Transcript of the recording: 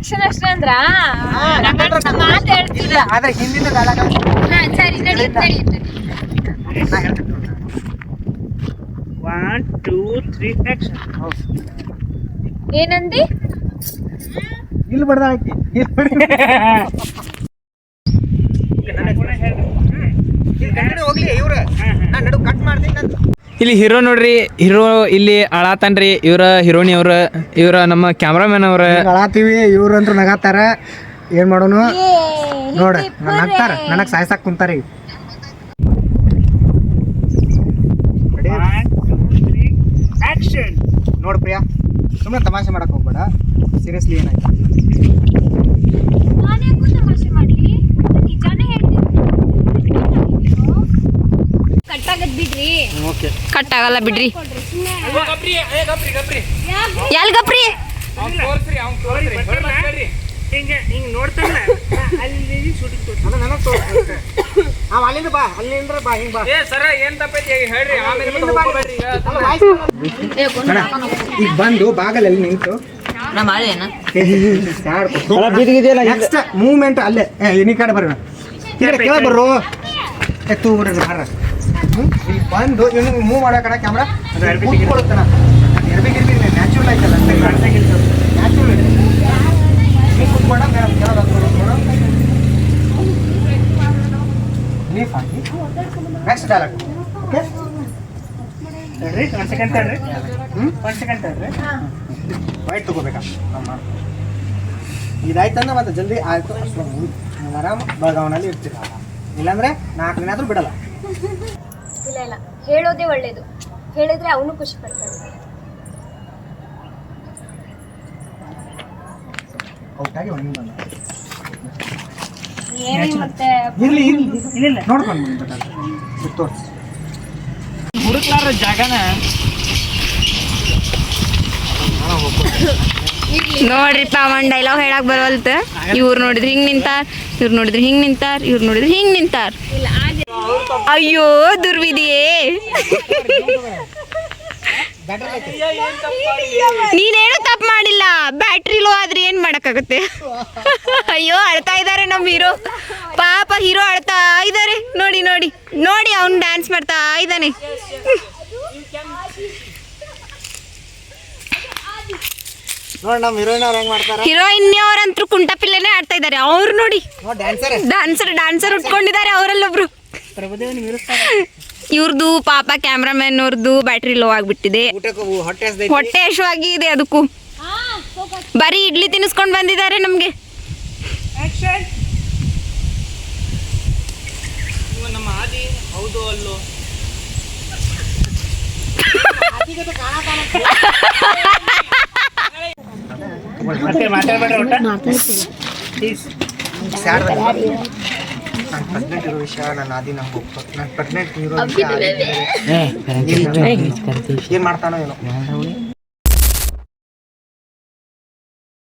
Action ಅಷ್ಟೇ ಅಂದ್ರ? ಮಾತು ಹೇಳ್ತಿಲ್ಲ ಆದ್ರೆ ಹಿಂದಿನ ಡೈಲಾಗ್ ಹಾ ಸರಿ ನಡಿ ನಡಿ ನಾ ಹೇಳ್ತೀನಿ ಒನ್ ಟೂ ತ್ರೀ ಆಕ್ಷನ್ ಏನಂದಿ? ಇಲ್ಲಿ ಬಡ್ದ ಹಾಕಿ. ಇಲ್ಲಿ ಬಡ್ದ ಹೋಗ್ಲಿ ಇವ್ರ. ನಾನು ನಡು ಕಟ್ ಮಾಡ್ತೀನಿ ನಾನು ಇಲ್ಲಿ ಹೀರೋ ನೋಡ್ರಿ ಹೀರೋ ಇಲ್ಲಿ ಅಳಾತನ್ರಿ ಇವ್ರ ಹೀರೋಣಿ ಅವ್ರ ಇವ್ರ ನಮ್ಮ ಕ್ಯಾಮ್ರಾಮನ್ ಅವ್ರ. ಅಳಾತೀವಿ ಇವ್ರು ಅಂತ ನಗಾತಾರ. ಏನ್ ಮಾಡೋನು? ನೋಡ ನಗ್ತಾರ. ನನಗ್ ಸಾಯ್ಸಾಕ್ ಕುಂತಾರ. ಈಗ ಆಕ್ಷನ್ ನೋಡ್ ಪ್ರಿಯಾ ಸುಮ್ಮನೆ ತಮಾಷೆ ಮಾಡಕ್ ಹೋಗ್ಬೇಡ. ಸೀರಿಯಸ್ಲಿ ಏನಾಯ್ತು ನಾನು ಯಾಕೋ ತಮಾಷೆ ಮಾಡ್ಲಿ ನಿಜಾನೇ ಹೇಳ್ತೀನಿ ಕಟ್ಟಾಗದ್ ಬಿಡ್ರಿ ಓಕೆ ಕಟ್ ಆಗಲ್ಲ ಬಿಡ್ರಿ ಕೊಡ್ರಿ ಸುಮ್ಮನೆ ಎಲ್ ಗಪ್ರಿ ಹಿಂಗೆ ಹಿಂಗ್ ನೋಡ್ತಾನ ಅಲ್ಲಿ ಶೂಟಿಂಗ್ ತೋರ್ಸ ಅದ ನನಗ್ ತೋರಿಸ್ಬೇಕು ಅವ ಅಲ್ಲಿಂದ ಬಾ ಅಲ್ಲಿಂದ ಬಾ ಹಿಂಗ್ ಬಾ ಏ ಸರ ಏನ್ ತಪ್ಪೈತಿ ಹೇಳ್ರಿ ಆಮೇಲೆ ಇಲ್ಲಿಂದ ಬಾ. ಬಿಡ್ರಿ. ವಾಯ್ಸ್ ಗಪ್ರಿ ಈಗ ಬಂದು ಬಾಗಲಲ್ಲಿ ನಿಂತು. ನೆಕ್ಸ್ಟ್ ಮೂವ್ಮೆಂಟ್ ಅಲ್ಲೇ ಏ, ಈ ಕಡೆ ಬರ್ರಿ ಈ ಕಡೆ ಕೆಳಗೆ ಬರ್ರು ಎತ್ತು ಬಿಡ್ರಿ ಬಾರ. ಹ್ಮ್? ಇಲ್ಲಿ ಬಂದು ಇವನು ಮೂವ್ ಮಾಡೋ ಕ್ಯಾಮ್ರಾ ನ್ಯಾಚುರಲ್ ಆಯ್ತಲ್ಲ ನ್ಯಾಚುರಲ್ ನೀ ಕೂತ್ಕೊಂಡ ಮೇಡಮ್ ಕೆಳಗೆ ಲೀಫ್ ಹಾಕಿ. ನೆಕ್ಸ್ಟ್ ಡೈಲಾಗ್ ಓಕೆ ತಡ್ರಿ ಒಂದ್ ಸೆಕೆಂಡ್ ತಡ್ರಿ ಹ್ಮ್? ಒಂದ್ ಸೆಕೆಂಡ್ ತಡ್ರಿ ವೈಟ್ ತಗೋಬೇಕಾ? ನಮ್ಮ ಇದಾಯ್ತಂದ್ರೆ ಮತ್ತೆ ಜಲ್ದಿ ಆಯ್ತು. ಅಷ್ಟು ನೀವು ಆರಾಮ್ ಬೆಳಗಾವನಲ್ಲಿ ಇರ್ತೀರ. ಇಲ್ಲಾಂದ್ರೆ ನಾಲ್ಕು ದಿನ ಆದ್ರೂ ಬಿಡಲ್ಲ. ಇಲ್ಲ ಇಲ್ಲ. ಹೇಳೋದೇ ಒಳ್ಳೇದು. ಹೇಳಿದ್ರೆ ಅವನು ಖುಷಿ ಪಡ್ತಾನೆ. ಔಟಾಗಿ ಒಣಗಿ ಬಂದ. ಏನೇ ಮತ್ತೆ ಇರ್ಲಿ ಇರ್ಲಿ. ಇಲ್ಲ ನೋಡ್ಕೊಂಡು ಬಂದ್ಬಿಟ್ಟ ತೋರಿಸಿ ಹುಡುಕ್ಲಾರ ಜಾಗನ. ನೋಡ್ರಿಪ್ಪ ಒಂದು ಡೈಲಾಗ್ ಹೇಳಕ್ ಬರವಲ್ತ. ಇವ್ರು ನೋಡಿದ್ರೆ ಹಿಂಗ್ ನಿಂತಾರ, ಇವ್ರು ನೋಡಿದ್ರೆ ಹಿಂಗ್ ನಿಂತಾರ, ಇವ್ರು ನೋಡಿದ್ರೆ ಹಿಂಗ್ ನಿಂತಾರ. ಅಯ್ಯೋ ದುರ್ವಿದಿಯೇ ನೀನೇನು ತಪ್ಪು ಮಾಡಿಲ್ಲ? ಬ್ಯಾಟ್ರಿ ಲೋ ಆದ್ರೆ ಏನ್ ಮಾಡಕ್ಕಾಗತ್ತೆ? ಅಯ್ಯೋ ಅಳ್ತಾ ಇದಾರೆ ನಮ್ಮ ಹೀರೋ. ಪಾಪ ಹೀರೋ ಅಳ್ತಾ ಇದ್ದಾರೆ ನೋಡಿ ನೋಡಿ ನೋಡಿ ಅವ್ನು ಡ್ಯಾನ್ಸ್ ಮಾಡ್ತಾ ಇದ್ದಾನೆ ನೋಡಿ ನಮ್ಮ ಹೀರೋಯಿನ್ ಅವ್ರು ಹೆಂಗ್ ಮಾಡ್ತಾರ? ಹೀರೋಯಿನ್ ಅವ್ರಂತೂ ಕುಂಟಪಿಲ್ಲೆನೆ ಆಡ್ತಾ ಇದ್ದಾರೆ ಅವ್ರು ನೋಡಿ. ಡಾನ್ಸರ್ ಡ್ಯಾನ್ಸರ್ ಡ್ಯಾನ್ಸರ್ ಡ್ಯಾನ್ಸರ್ ಉಟ್ಕೊಂಡಿದ್ದಾರೆ ಅವರಲ್ಲೊಬ್ರು. ಪ್ರಭುದೇವನ ಮೀರಿಸ್ತಾರ ಇವ್ರದ್ದು ಪಾಪ ಕ್ಯಾಮ್ರಾಮನ್ ಅವ್ರದ್ದು ಬ್ಯಾಟ್ರಿ ಲೋ ಆಗ್ಬಿಟ್ಟಿದೆ. ಊಟಕ್ಕೆ ಹೊಟ್ಟೆ ಹಸ್ದೈತಿ. ಹೊಟ್ಟೆ ಹಶುವಾಗಿ ಇದೆ ಅದಕ್ಕೂ. ಬರೀ ಇಡ್ಲಿ ತಿನ್ನಿಸ್ಕೊಂಡು ಬಂದಿದ್ದಾರೆ ನಮಗೆ. ಆಕ್ಷನ್ ನಮ್ಮ ಆದಿ ಹೌದು ಅಲ್ಲೋ. ಮತ್ತೆ ಒಟ್ಟ ಪ್ಲೀಸ್ ಸ್ಯಾಡ್ ನಾನು ಪ್ರೆಗ್ನೆಂಟ್ ಇರೋ ವಿಷಯ ನನ್ನ ಆದಿ ನಂಗೆ ಗೊತ್ತು ನಾನು ಪ್ರೆಗ್ನೆಂಟ್ ಇರೋ ವಿಷಯ ಏನು ಏನ್ ಮಾಡ್ತಾನೋ ಏನೋ.